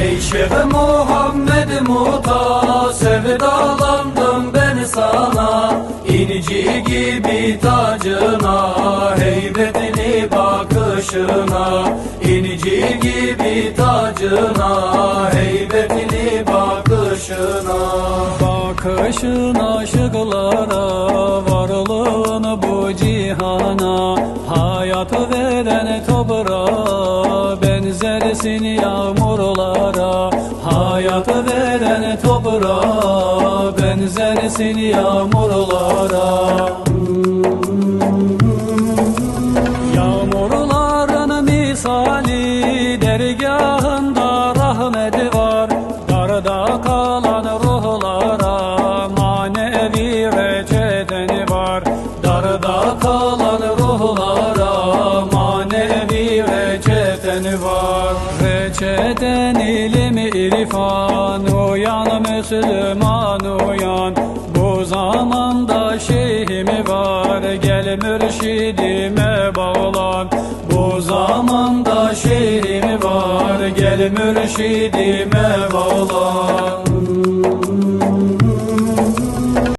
Ey Şeyh Muhammed Muta sevdalandım ben sana. İnci gibi tacına heybetli bakışına. İnci gibi tacına heybetli bakışına. Bakışın aşıklara cihana Hayatı veren toprağa benzersin yağmurlara. Hayatı veren toprağa benzersin yağmurlara. Yağmurların misali dergahında rahmeti var. Darda kalan ruhlara manevi reçeteni var. Darda kalan reçeteni var Reçeten ilim irfan uyan Müslüman uyan. Bu zamanda şeyhimi var gel mürşidime bağlan. Bu zamanda şeyhimi var gel mürşidime bağlan